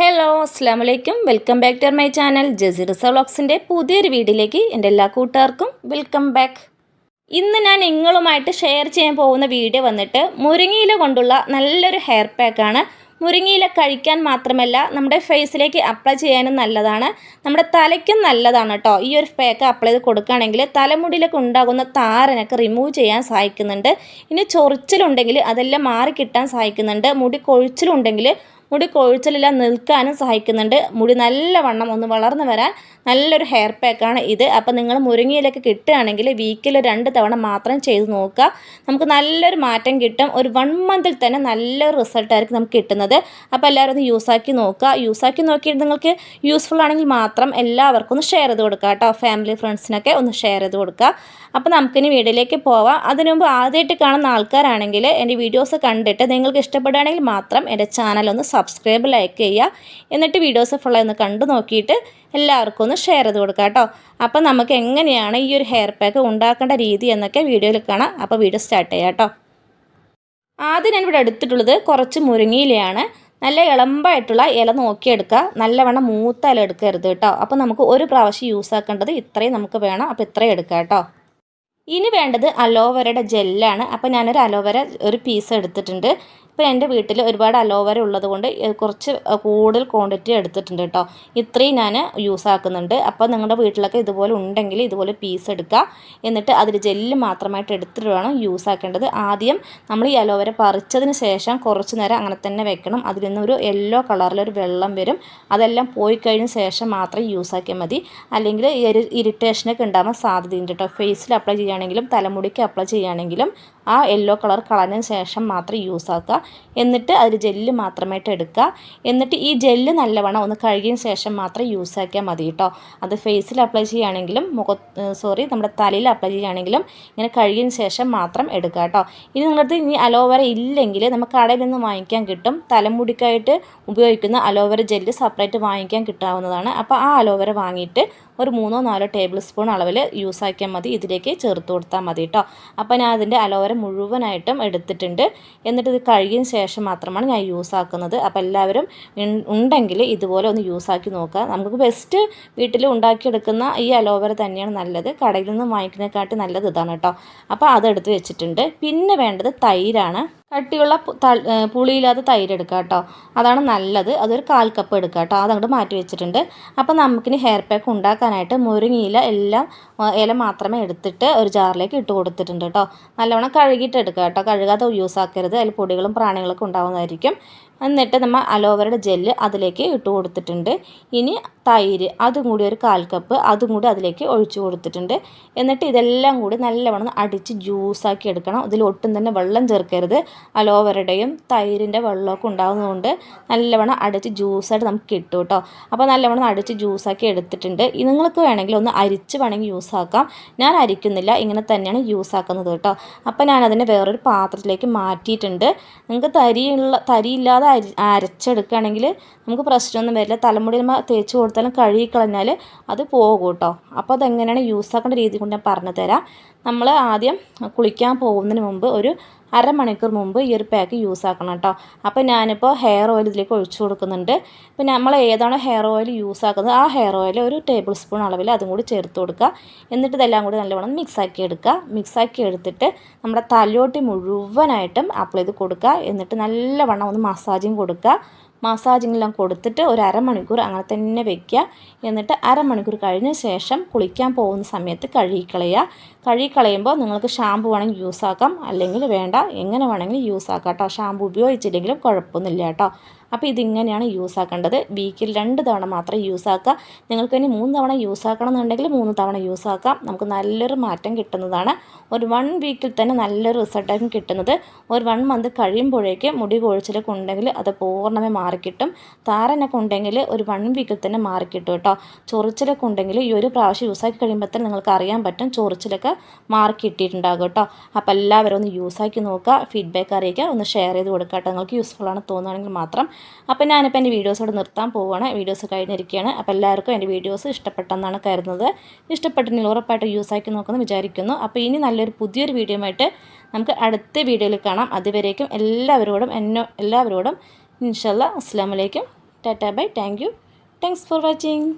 Hello അസ്സാം വലൈക്കും welcome back to my channel ജസീർസ വ്ളോഗ്സിന്റെ പുതിയൊരു വീഡിയോയിലേക്ക് എന്റെ എല്ലാ കൂട്ടുകാർക്കും വെൽക്കം ബാക്ക് ഇന്ന് ഞാൻ നിങ്ങളുമായിട്ട് ഷെയർ ചെയ്യാൻ പോകുന്ന വീഡിയോ വന്നിട്ട് മുരിങ്ങയില കൊണ്ടുള്ള നല്ലൊരു ഹെയർ പാക്കാണ് മുരിങ്ങയില കഴിക്കാൻ മാത്രമല്ല നമ്മുടെ ഫേസിലേക്ക് അപ്ലൈ ചെയ്യാനും നല്ലതാണ്. നമ്മുടെ തലയ്ക്കും നല്ലതാണ് കേട്ടോ ഈ ഒരു പാക്ക് അപ്ലൈ ചെയ്ത് കൊടുക്കുകയാണെങ്കിൽ തലമുടിയിലൊക്കെ ഉണ്ടാകുന്ന താരനൊക്കെ റിമൂവ് ചെയ്യാൻ സഹായിക്കുന്നുണ്ട്. ഇനി ചൊറിച്ചിലുണ്ടെങ്കിൽ അതെല്ലാം മാറി കിട്ടാൻ സഹായിക്കുന്നുണ്ട്. മുടി കൊഴിച്ചിലുണ്ടെങ്കിൽ മുടി കൊഴിച്ചിലെല്ലാം നിൽക്കാനും സഹായിക്കുന്നുണ്ട്. മുടി നല്ലവണ്ണം ഒന്ന് വളർന്നു വരാൻ നല്ലൊരു ഹെയർ പാക്കാണ് ഇത്. അപ്പോൾ നിങ്ങൾ മുരിങ്ങയിലൊക്കെ കിട്ടുകയാണെങ്കിൽ വീക്കിൽ രണ്ട് തവണ മാത്രം ചെയ്ത് നോക്കുക. നമുക്ക് നല്ലൊരു മാറ്റം കിട്ടും. ഒരു വൺ മന്തിൽ തന്നെ നല്ലൊരു റിസൾട്ടായിരിക്കും നമുക്ക് കിട്ടുന്നത്. അപ്പോൾ എല്ലാവരും ഒന്ന് യൂസാക്കി നോക്കുക. യൂസാക്കി നോക്കിയിട്ട് നിങ്ങൾക്ക് യൂസ്ഫുൾ ആണെങ്കിൽ മാത്രം എല്ലാവർക്കും ഒന്ന് ഷെയർ ചെയ്ത് കൊടുക്കുക കേട്ടോ. ഫാമിലി ഫ്രണ്ട്സിനൊക്കെ ഒന്ന് ഷെയർ ചെയ്ത് കൊടുക്കുക. അപ്പോൾ നമുക്കിനി വീഡിയോയിലേക്ക് പോവാം. അതിനുമുമ്പ് ആദ്യമായിട്ട് കാണുന്ന ആൾക്കാരാണെങ്കിൽ എന്റെ വീഡിയോസ് കണ്ടിട്ട് നിങ്ങൾക്ക് ഇഷ്ടപ്പെടുകയാണെങ്കിൽ മാത്രം എന്റെ ചാനൽ ഒന്ന് സബ്സ്ക്രൈബ് ലൈക്ക് ചെയ്യുക. എന്നിട്ട് വീഡിയോസ് ഫുള്ളായി ഒന്ന് കണ്ടു നോക്കിയിട്ട് എല്ലാവർക്കും ഒന്ന് ഷെയർ ചെയ്ത് കൊടുക്കുക കേട്ടോ. അപ്പോൾ നമുക്ക് എങ്ങനെയാണ് ഈ ഒരു ഹെയർ പാക്ക് ഉണ്ടാക്കേണ്ട രീതി എന്നൊക്കെ വീഡിയോയിൽ കാണാം. അപ്പോൾ വീഡിയോ സ്റ്റാർട്ട് ചെയ്യാം കേട്ടോ. ആദ്യം ഞാൻ ഇവിടെ എടുത്തിട്ടുള്ളത് കുറച്ച് മുരിങ്ങയിലയാണ്. നല്ല ഇളമ്പായിട്ടുള്ള ഇല നോക്കിയെടുക്കുക. നല്ലവണ്ണം മൂത്ത ഇല എടുക്കരുത് കേട്ടോ. അപ്പോൾ നമുക്ക് ഒരു പ്രാവശ്യം യൂസ് ആക്കേണ്ടത് ഇത്രയും നമുക്ക് വേണം. അപ്പോൾ ഇത്രയും എടുക്കാം കേട്ടോ. ഇനി വേണ്ടത് അലോവരയുടെ ജെല്ലാണ് അപ്പോൾ ഞാനൊരു അലോവര ഒരു പീസ് എടുത്തിട്ടുണ്ട്. ഇപ്പോൾ എന്റെ വീട്ടിൽ ഒരുപാട് അലോവര ഉള്ളത് കൊണ്ട് കുറച്ച് കൂടുതൽ ക്വാണ്ടിറ്റി എടുത്തിട്ടുണ്ട് കേട്ടോ. ഇത്രയും ഞാൻ യൂസ് ആക്കുന്നുണ്ട്. അപ്പോൾ നിങ്ങളുടെ വീട്ടിലൊക്കെ ഇതുപോലെ ഉണ്ടെങ്കിൽ ഇതുപോലെ പീസ് എടുക്കുക. എന്നിട്ട് അതിൽ ജെല്ല് മാത്രമായിട്ട് എടുത്തിട്ട് വേണം യൂസ് ആക്കേണ്ടത്. ആദ്യം നമ്മൾ ഈ അലോവര പറിച്ചതിന് ശേഷം കുറച്ച് നേരം അങ്ങനെ തന്നെ വെക്കണം. അതിൽ നിന്നൊരു യെല്ലോ കളറിലൊരു വെള്ളം വരും. അതെല്ലാം പോയി കഴിഞ്ഞ ശേഷം മാത്രം യൂസ് ആക്കിയാൽ മതി. അല്ലെങ്കിൽ ഇറിറ്റേഷനൊക്കെ ഉണ്ടാകാൻ സാധ്യതയുണ്ട് കേട്ടോ. ഫേസിൽ അപ്ലൈ ചെയ്യുകയാണെങ്കിലും തലമുടിക്ക് അപ്ലൈ ചെയ്യുകയാണെങ്കിലും ആ യെല്ലോ കളർ കളഞ്ഞതിന് ശേഷം മാത്രം യൂസ് ആക്കുക. എന്നിട്ട് അതിൽ ജെല്ല് മാത്രമായിട്ട് എടുക്കുക. എന്നിട്ട് ഈ ജെല്ല് നല്ലവണ്ണം ഒന്ന് കഴുകിയതിന് ശേഷം മാത്രം യൂസ് ആക്കിയാൽ മതി കേട്ടോ അത് ഫേസിൽ അപ്ലൈ ചെയ്യുകയാണെങ്കിലും മുഖ സോറി നമ്മുടെ തലയിൽ അപ്ലൈ ചെയ്യുകയാണെങ്കിലും ഇങ്ങനെ കഴുകിയതിന് ശേഷം മാത്രം എടുക്കുക കേട്ടോ ഇനി നിങ്ങളടുത്ത് ഇനി അലോവേര ഇല്ലെങ്കിൽ നമുക്ക് കടയിൽ നിന്ന് വാങ്ങിക്കാൻ കിട്ടും. തലമുടിക്കായിട്ട് ഉപയോഗിക്കുന്ന അലോവേര ജെല്ല് സെപ്പറേറ്റ് വാങ്ങിക്കാൻ കിട്ടാവുന്നതാണ്. അപ്പോൾ ആ അലോവേര വാങ്ങിയിട്ട് ഒരു മൂന്നോ നാലോ ടേബിൾ സ്പൂൺ അളവിൽ യൂസ് ആക്കിയാൽ മതി. ഇതിലേക്ക് ചേർത്ത് കൊടുത്താൽ മതി കേട്ടോ അപ്പോൾ ഞാൻ അതിന്റെ അലോവര മുഴുവനായിട്ടും എടുത്തിട്ടുണ്ട്. എന്നിട്ട് ഇത് കഴുകിയതിന് ശേഷം മാത്രമാണ് ഞാൻ യൂസ് ആക്കുന്നത്. അപ്പോൾ എല്ലാവരും ഉണ്ടെങ്കിൽ ഇതുപോലെ ഒന്ന് യൂസ് ആക്കി നോക്കുക. നമുക്ക് ബെസ്റ്റ് വീട്ടിൽ ഉണ്ടാക്കിയെടുക്കുന്ന ഈ അലോവര തന്നെയാണ് നല്ലത്. കടയിൽ നിന്ന് വാങ്ങിക്കുന്നതിനെക്കാട്ടി നല്ലത് ഇതാണ് കേട്ടോ അപ്പോൾ അതെടുത്ത് വെച്ചിട്ടുണ്ട്. പിന്നെ വേണ്ടത് തൈരാണ്. കട്ടിയുള്ള പുളിയില്ലാത്ത തൈര് എടുക്കുക കേട്ടോ. അതാണ് നല്ലത്. അതൊരു കാൽ കപ്പ് എടുക്കുക കേട്ടോ. അതങ്ങോട്ട് മാറ്റി വെച്ചിട്ടുണ്ട്. അപ്പോൾ നമുക്കിനി ഹെയർ പാക്ക് ഉണ്ടാക്കാനായിട്ട് മുരിങ്ങയില എല്ലാം ഇല മാത്രമേ എടുത്തിട്ട് ഒരു ജാറിലേക്ക് ഇട്ട് കൊടുത്തിട്ടുണ്ട് കേട്ടോ. നല്ലവണ്ണം കഴുകിയിട്ട് എടുക്കുക കേട്ടോ. കഴുകാതെ യൂസ് ആക്കരുത്. അതിൽ പൊടികളും പ്രാണികളൊക്കെ ഉണ്ടാകുന്നതായിരിക്കും എന്നിട്ട് നമ്മൾ അലോവറയുടെ ജെല്ല് അതിലേക്ക് ഇട്ട് കൊടുത്തിട്ടുണ്ട്. ഇനി തൈര് അതും കൂടി ഒരു കാൽ കപ്പ് അതും കൂടി അതിലേക്ക് ഒഴിച്ചു കൊടുത്തിട്ടുണ്ട്. എന്നിട്ട് ഇതെല്ലാം കൂടി നല്ലവണ്ണം അടിച്ച് ജ്യൂസാക്കി എടുക്കണം. ഇതിൽ ഒട്ടും തന്നെ വെള്ളം ചേർക്കരുത്. അലോവറയുടെയും തൈരിന്റെ വെള്ളമൊക്കെ ഉണ്ടാകുന്നതുകൊണ്ട് നല്ലവണ്ണം അടിച്ച് ജ്യൂസായിട്ട് നമുക്ക് കിട്ടും കേട്ടോ. അപ്പോൾ നല്ലവണ്ണം അടിച്ച് ജ്യൂസാക്കി എടുത്തിട്ടുണ്ട്. നിങ്ങൾക്ക് വേണമെങ്കിൽ ഒന്ന് അരിച്ച് വേണമെങ്കിൽ യൂസ് ആക്കാം. ഞാൻ അരിക്കുന്നില്ല. ഇങ്ങനെ തന്നെയാണ് യൂസ് ആക്കുന്നത് കേട്ടോ. അപ്പോൾ ഞാനതിനെ വേറൊരു പാത്രത്തിലേക്ക് മാറ്റിയിട്ടുണ്ട്. നിങ്ങൾക്ക് തരിയുള്ള തരിയില്ലാതെ അരച്ചെടുക്കുകയാണെങ്കിൽ നമുക്ക് പ്രശ്നമൊന്നും വരില്ല. തലമുടിയിൽ തേച്ച് കൊടുത്താലും കഴുകി കളഞ്ഞാൽ അത് പോകും കേട്ടോ അപ്പോൾ അതെങ്ങനെയാണ് യൂസ് ആക്കേണ്ട രീതി കൊണ്ട് ഞാൻ പറഞ്ഞു തരാം നമ്മൾ ആദ്യം കുളിക്കാൻ പോകുന്നതിന് മുമ്പ് ഒരു അരമണിക്കൂർ മുമ്പ് ഈ ഒരു പാക്ക് യൂസ് ആക്കണം കേട്ടോ അപ്പോൾ ഞാനിപ്പോൾ ഹെയർ ഓയിൽ ഇതിലേക്ക് ഒഴിച്ചു കൊടുക്കുന്നുണ്ട്. പിന്നെ നമ്മൾ ഏതാണോ ഹെയർ ഓയിൽ യൂസ് ആക്കുന്നത്? ആ ഹെയർ ഓയിൽ ഒരു ടേബിൾ സ്പൂൺ അളവിൽ അതും കൂടി ചേർത്ത് കൊടുക്കുക. എന്നിട്ട് ഇതെല്ലാം കൂടി നല്ലവണ്ണം മിക്സാക്കി എടുക്കുക. മിക്സാക്കി എടുത്തിട്ട് നമ്മുടെ തലയോട്ടി മുഴുവനായിട്ടും അപ്ലൈ ചെയ്ത് കൊടുക്കുക. എന്നിട്ട് നല്ലവണ്ണം ഒന്ന് മസാജും കൊടുക്കുക. മസാജിങ്ങെല്ലാം കൊടുത്തിട്ട് ഒരു അരമണിക്കൂർ അങ്ങനെ തന്നെ വെക്കുക. എന്നിട്ട് അരമണിക്കൂർ കഴിഞ്ഞ ശേഷം കുളിക്കാൻ പോകുന്ന സമയത്ത് കഴുകിക്കളയുക. കഴുകിക്കളയുമ്പോൾ നിങ്ങൾക്ക് ഷാമ്പു വേണമെങ്കിൽ യൂസ് ആക്കാം അല്ലെങ്കിൽ വേണ്ട എങ്ങനെ വേണമെങ്കിലും യൂസ് ആക്കാം കേട്ടോ. ഷാമ്പു ഉപയോഗിച്ചില്ലെങ്കിലും കുഴപ്പമൊന്നുമില്ല കേട്ടോ. അപ്പോൾ ഇതിങ്ങനെയാണ് യൂസ് ആക്കേണ്ടത്. വീക്കിൽ രണ്ട് തവണ മാത്രം യൂസ് ആക്കുക. നിങ്ങൾക്ക് ഇനി മൂന്ന് തവണ യൂസ് ആക്കണം എന്നുണ്ടെങ്കിൽ മൂന്ന് തവണ യൂസ് ആക്കാം. നമുക്ക് നല്ലൊരു മാറ്റം കിട്ടുന്നതാണ്. ഒരു വൺ വീക്കിൽ തന്നെ നല്ലൊരു റിസൾട്ടായിരിക്കും കിട്ടുന്നത്. ഒരു വൺ മന്ത് കഴിയുമ്പോഴേക്ക് മുടി കൊഴിച്ചിലൊക്കെ ഉണ്ടെങ്കിൽ അത് പൂർണമായി മാറിക്കിട്ടും. താരനൊക്കെ ഉണ്ടെങ്കിൽ ഒരു വൺ വീക്കിൽ തന്നെ മാറിക്കിട്ടും കേട്ടോ. ചൊറിച്ചിലൊക്കെ ഉണ്ടെങ്കിൽ ഈ ഒരു പ്രാവശ്യം ആക്കി കഴിയുമ്പോൾ തന്നെ നിങ്ങൾക്ക് അറിയാൻ പറ്റും ചൊറിച്ചിലൊക്കെ മാറി കിട്ടിയിട്ടുണ്ടാകും കേട്ടോ. അപ്പോൾ എല്ലാവരും ഒന്ന് യൂസ് ആക്കി നോക്കുക. ഫീഡ്ബാക്ക് അറിയിക്കുക. ഒന്ന് ഷെയർ ചെയ്ത് കൊടുക്കുക കേട്ടോ. നിങ്ങൾക്ക് യൂസ്ഫുൾ ആണ് തോന്നുകയാണെങ്കിൽ മാത്രം അപ്പോൾ ഞാനിപ്പോൾ എന്റെ വീഡിയോസോട് നിർത്താൻ പോവുകയാണ് വീഡിയോസ് കഴിഞ്ഞിരിക്കുകയാണ്. അപ്പോൾ എല്ലാവർക്കും എന്റെ വീഡിയോസ് ഇഷ്ടപ്പെട്ടെന്നാണ് കരുതുന്നത്. ഇഷ്ടപ്പെട്ടെങ്കിൽ ഉറപ്പായിട്ട് യൂസ് ആക്കി നോക്കുമെന്ന് വിചാരിക്കുന്നു. അപ്പോൾ ഇനി നല്ലൊരു പുതിയൊരു വീഡിയോ ആയിട്ട് നമുക്ക് അടുത്ത വീഡിയോയിൽ കാണാം. അതുവരേക്കും എല്ലാവരോടും എന്നോ എല്ലാവരോടും ഇൻഷല്ല അസ്സാം വലൈക്കും tata bye. Thank you. Thanks for watching